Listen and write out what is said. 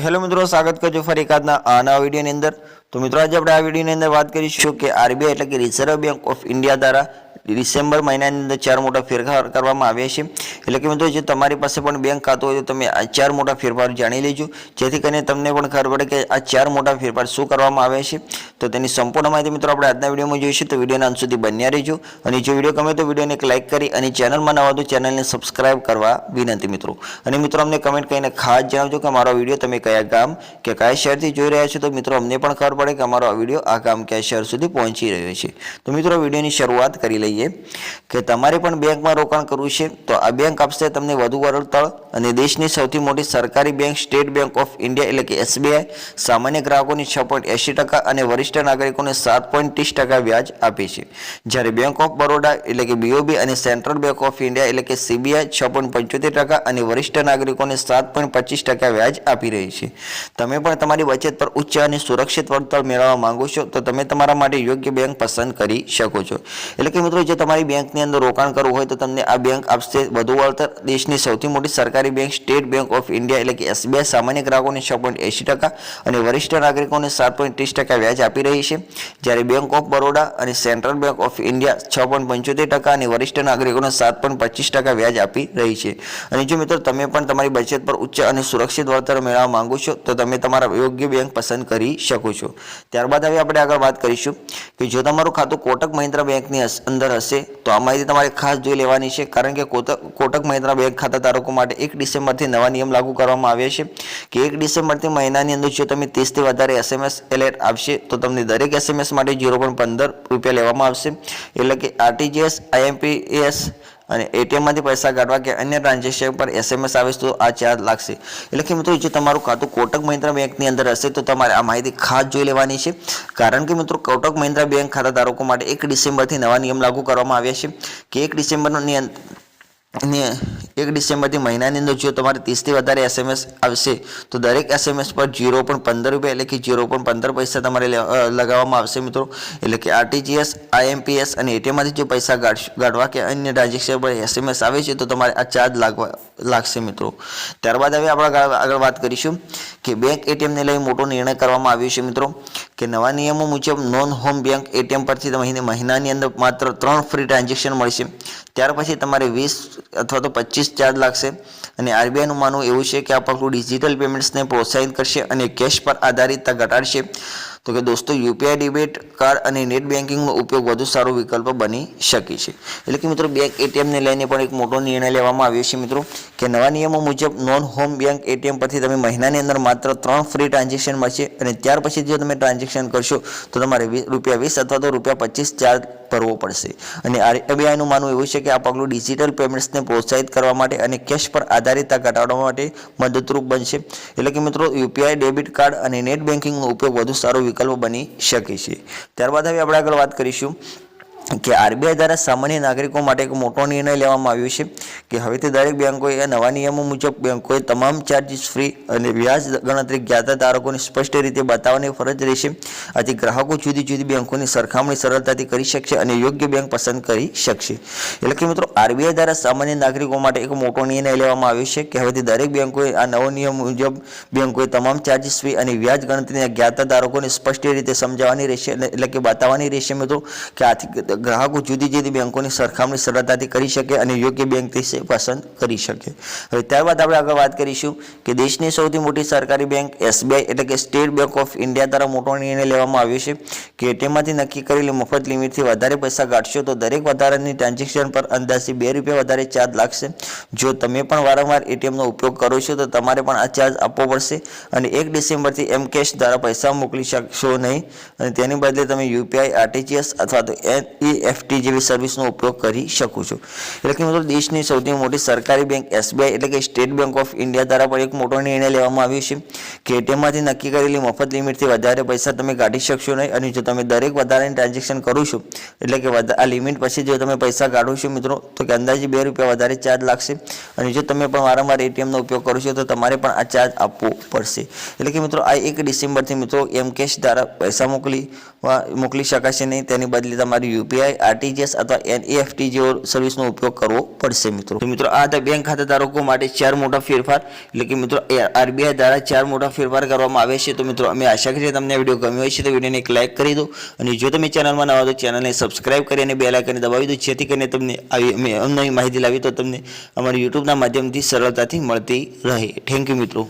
Hello મિત્રો, સ્વાગત કરજો ફરી એકાદના આના વિડીયોની અંદર. તો મિત્રો, આજે આપણે આ વિડીયોની અંદર વાત કરીશું કે આરબીઆઈ એટલે કે રિઝર્વ બેંક ઓફ ઇન્ડિયા દ્વારા ડિસેમ્બર મહિનાની અંદર ચાર મોટા ફેરફાર કરવામાં આવ્યા છે. એટલે કે મિત્રો, જે તમારી પાસે પણ બેંક ખાતું હોય તો તમે આ ચાર મોટા ફેરફાર જાણી લેજો. જેથી કરીને તમને પણ ખબર પડે કે આ ચાર મોટા ફેરફાર શું કરવામાં આવે છે. તો તેની સંપૂર્ણ માહિતી મિત્રો આપણે આજના વિડીયોમાં જોઈશું. તો વિડીયોના અંત સુધી બન્યા રહેજો. અને જો વીડિયો ગમે તો વિડીયોને એક લાઇક કરી અને ચેનલમાં નવા તો ચેનલને સબસ્ક્રાઇબ કરવા વિનંતી મિત્રો. અને મિત્રો, અમને કમેન્ટ કરીને ખાસ જણાવજો કે અમારો વીડિયો તમે કયા ગામ કે કયા શહેરથી જોઈ રહ્યા છો. તો મિત્રો, અમને પણ ખબર પડે કે અમારો આ વીડિયો આ ગામ કયા શહેર સુધી પહોંચી રહ્યો છે. તો મિત્રો, વિડીયોની શરૂઆત કરી લઈએ કે તમારે પણ બેંકમાં રોકાણ કરવું છે. તો આ બેંક આપશે તમને વધુ વળતર અને દેશની સૌથી મોટી સરકારી bank state bank of India એટલે કે એસબીઆઈ સામાન્ય ગ્રાહકોની છ એંશી ટકા અને વરિષ્ઠ નાગરિકોને સાત ત્રીસ ટકા વ્યાજ આપે છે. જ્યારે બેંક ઓફ બરોડા એટલે કે બીઓબી અને સેન્ટ્રલ બેંક ઓફ ઇન્ડિયા એટલે કે સીબીઆઈ છ પોઈન્ટ પંચોતેર ટકા અને વરિષ્ઠ નાગરિકોને સાત પોઈન્ટ પચીસ ટકા વ્યાજ આપી રહી છે. તમે પણ તમારી બચત પર ઉચ્ચ અને સુરક્ષિત વળતર મેળવવા માંગો છો, તો તમે તમારા માટે યોગ્ય બેંક પસંદ કરી શકો છો. એટલે કે મિત્રો, જે તમારી બેંકની અંદર રોકાણ કરવું હોય તો તમને આ બેંક આપશે વધુ વળતર દેશની સૌથી મોટી સરકારી bank state bank of India એટલે કે એસબીઆઈ. સામાન્ય ગ્રાહકોને છ પોઈન્ટ એંશી ટકા અને વરિષ્ઠ નાગરિકોને સાત પોઈન્ટ ત્રીસ ટકા વ્યાજ આપી રહી છે. જ્યારે બેંક ઓફ બરોડા અને સેન્ટ્રલ બેંક ઓફ ઇન્ડિયા છ પોઈન્ટ પંચોતેર ટકા અને વરિષ્ઠ નાગરિકોને સાત પોઈન્ટ પચીસ ટકા વ્યાજ આપી રહી છે. અને જો મિત્રો તમે પણ તમારી બચત પર ઉચ્ચ અને સુરક્ષિત વળતર મેળવવા માંગો છો, તો તમે તમારા યોગ્ય બેંક પસંદ કરી શકો છો. ત્યારબાદ હવે આપણે આગળ વાત કરીશું કે જો તમારું ખાતું કોટક મહિન્દ્રા બેંકની અંદર હશે, તો આ માહિતી તમારે ખાસ જોઈ લેવાની છે. કારણ કે કોટક કોટક મહિન્દ્રા બેંક ખાતા ધારકો માટે એક ડિસેમ્બરથી નવા નિયમ લાગુ કરવામાં આવ્યા છે કે એક ડિસેમ્બરથી મહિનાની અંદર જો તમે ત્રીસથી વધારે એસએમએસ એલર્ટ આવશે તો તમને દરેક એસએમએસ માટે ઝીરો પોઈન્ટ પંદર રૂપિયા લેવામાં આવશે. એટલે કે આરટીજીએસ આઈએમપીએસ અને એટીએમમાંથી પૈસા કાઢવા કે અન્ય ટ્રાન્ઝેક્શન પર એસએમએસ આવે તો આ ચાર્જ લાગશે. એટલે કે મિત્રો, જો તમારું ખાતું કોટક મહિન્દ્રા બેંકની અંદર હશે, તો તમારે આ માહિતી ખાસ જોઈ લેવાની છે. કારણ કે મિત્રો, કોટક મહિન્દ્રા બેંક ખાતા ધારકો માટે એક ડિસેમ્બરથી નવા નિયમ લાગુ કરવામાં આવ્યા છે કે એક ડિસેમ્બરની ને એક ડિસેમ્બરથી મહિનાની અંદર જો તમારે ત્રીસથી વધારે એસએમએસ આવશે, તો દરેક એસએમએસ પર જીરો પોઈન્ટ પંદર રૂપિયા એટલે કે જીરો પોઈન્ટ પંદર પૈસા તમારે લગાવવામાં આવશે મિત્રો. એટલે કે આરટીજીએસ આઈએમપીએસ અને એટીએમમાંથી જો પૈસા ગાઢવા કે અન્ય ટ્રાન્ઝેક્શન પર એસએમએસ આવે છે, તો તમારે આ ચાર્જ લાગવા, લાગશે મિત્રો. ત્યારબાદ હવે આપણે આગળ વાત કરીશું કે બેંક એટીએમને લઈ મોટો નિર્ણય કરવામાં આવ્યો છે મિત્રો. કે નવા નિયમો મુજબ નોન હોમ બેંક એટીએમ પરથી મહિને મહિનાની અંદર માત્ર ત્રણ ફ્રી ટ્રાન્ઝેક્શન મળશે. ત્યાર પછી તમારે વીસ અથવા તો પચીસ ચાર્જ લાગશે. અને આરબીઆઈનું માનવું એવું છે કે આ પગલું ડિજિટલ પેમેન્ટ્સને પ્રોત્સાહિત કરશે અને કેશ પર આધારિતતા ઘટાડશે. તો કે દોસ્તો યુપીઆઈ ડેબિટ કાર્ડ અને નેટ બેન્કિંગનો ઉપયોગ વધુ સારો વિકલ્પ બની શકે છે. એટલે કે મિત્રો, બેંક એટીએમને લઈને પણ એક મોટો નિર્ણય લેવામાં આવ્યો છે મિત્રો, કે નવા નિયમો મુજબ નોન હોમ બેંક એટીએમ પરથી તમે મહિનાની અંદર માત્ર ત્રણ ફ્રી ટ્રાન્ઝેક્શન મળશે અને ત્યાર પછી જો તમે ટ્રાન્ઝેક્શન કરશો, તો તમારે રૂપિયા વીસ અથવા તો રૂપિયા પચીસ ચાર્જ ભરવો પડશે. અને આરબીઆઈનું માનવું એવું છે કે આ પગલું ડિજિટલ પેમેન્ટ્સને પ્રોત્સાહિત કરવા માટે અને કેશ પર આધારિતતા ઘટાડવા માટે મદદરૂપ બનશે. એટલે કે મિત્રો યુપીઆઈ ડેબિટ કાર્ડ અને નેટ બેન્કિંગનો ઉપયોગ વધુ સારો વિકલ્પ બની શકે છે. ત્યારબાદ હવે આપણે આગળ વાત કરીશું કે આરબીઆઈ દ્વારા સામાન્ય નાગરિકો માટે એક મોટો નિર્ણય લેવામાં આવ્યો છે કે હવેથી દરેક બેંકોએ નવા નિયમો મુજબ બેંકોએ તમામ ચાર્જીસ ફ્રી અને વ્યાજ ગણતરી જ્ઞાતા ધારકોને સ્પષ્ટ રીતે બતાવવાની ફરજ રહેશે. આથી ગ્રાહકો જુદી જુદી બેંકોની સરખામણી સરળતાથી કરી શકશે અને યોગ્ય બેંક પસંદ કરી શકશે. એટલે કે મિત્રો, આરબીઆઈ દ્વારા સામાન્ય નાગરિકો માટે એક મોટો નિર્ણય લેવામાં આવ્યો છે કે હવેથી દરેક બેંકોએ આ નવો નિયમ મુજબ બેંકોએ તમામ ચાર્જીસ ફી અને વ્યાજ ગણતરીના જ્ઞાતા ધારકોને સ્પષ્ટ રીતે સમજાવવાની રહેશે એટલે કે બતાવવાની રહેશે મિત્રો કે આથી ગ્રાહકો જુદી જુદી બેંકોની સરખામણી સરળતાથી કરી શકે અને યોગ્ય બેંકથી પસંદ કરી શકે. હવે ત્યારબાદ આપણે આગળ વાત કરીશું કે દેશની સૌથી મોટી સરકારી બેંક એસબીઆઈ એટલે કે સ્ટેટ બેંક ઓફ ઇન્ડિયા દ્વારા મોટો નિર્ણય લેવામાં આવ્યો છે કે એટીએમમાંથી નક્કી કરેલી મફત લિમિટથી વધારે પૈસા કાઢશો તો દરેક વધારાની ટ્રાન્ઝેક્શન પર અંદાજે બે રૂપિયા વધારે ચાર્જ લાગશે. જો તમે પણ વારંવાર એટીએમનો ઉપયોગ કરો છો તો તમારે પણ આ ચાર્જ આપવો પડશે અને એક ડિસેમ્બરથી એમ કેશ દ્વારા પૈસા મોકલી શકશો નહીં. અને તેની બદલે તમે યુપીઆઈ, આરટીજીએસ અથવા તો એનઈએફટી જેવી સર્વિસનો ઉપયોગ કરી શકો છો. એટલે કે મિત્રો દેશની સૌથી મોટી સરકારી બેંક એસબીઆઈ એટલે કે સ્ટેટ બેંક ઓફ ઇન્ડિયા દ્વારા પણ એક મોટો નિર્ણય લેવામાં આવ્યો છે. કે એટીએમમાંથી નક્કી કરેલી મફત લિમિટથી વધારે પૈસા તમે કાઢી શકશો નહીં અને જો તમે દરેક વધારાની ટ્રાન્ઝેક્શન કરો છો, એટલે કે આ લિમિટ પછી જો તમે પૈસા કાઢો છો મિત્રો, તો કે અંદાજે બે રૂપિયા વધારે ચાર્જ લાગશે. અને જો તમે પણ વારંવાર એટીએમનો ઉપયોગ કરો છો, તો તમારે પણ આ ચાર્જ આપવો પડશે. એટલે કે મિત્રો, આ એક ડિસેમ્બરથી મિત્રો એમ કેશ દ્વારા પૈસા મોકલી મોકલી શકાશે નહીં. તેની બદલે તમારી યુપીઆઈ યુપીઆઈ, આરટીજીએસ અથવા એનઈએફટી જેવો સર્વિસનો ઉપયોગ કરવો પડશે મિત્રો. મિત્રો, આ હતા બેંક ખાતા ધારકો માટે ચાર મોટા ફેરફાર, એટલે કે મિત્રો આરબીઆઈ દ્વારા ચાર મોટા ફેરફાર કરવામાં આવે છે. તો મિત્રો, અમે આશા કરીએ તમને વીડિયો ગમ્યો હશે. તો વિડીયોને એક લાઇક કરી દો અને જો તમે ચેનલમાં નવા તો ચેનલને સબસ્ક્રાઇબ કરી અને બે લાઇકને દબાવી દો, જેથી કરીને તમને આવી, અમે નવી માહિતી લાવી તો તમને અમારી યુટ્યુબના માધ્યમથી સરળતાથી મળતી રહે. થેન્ક યુ મિત્રો.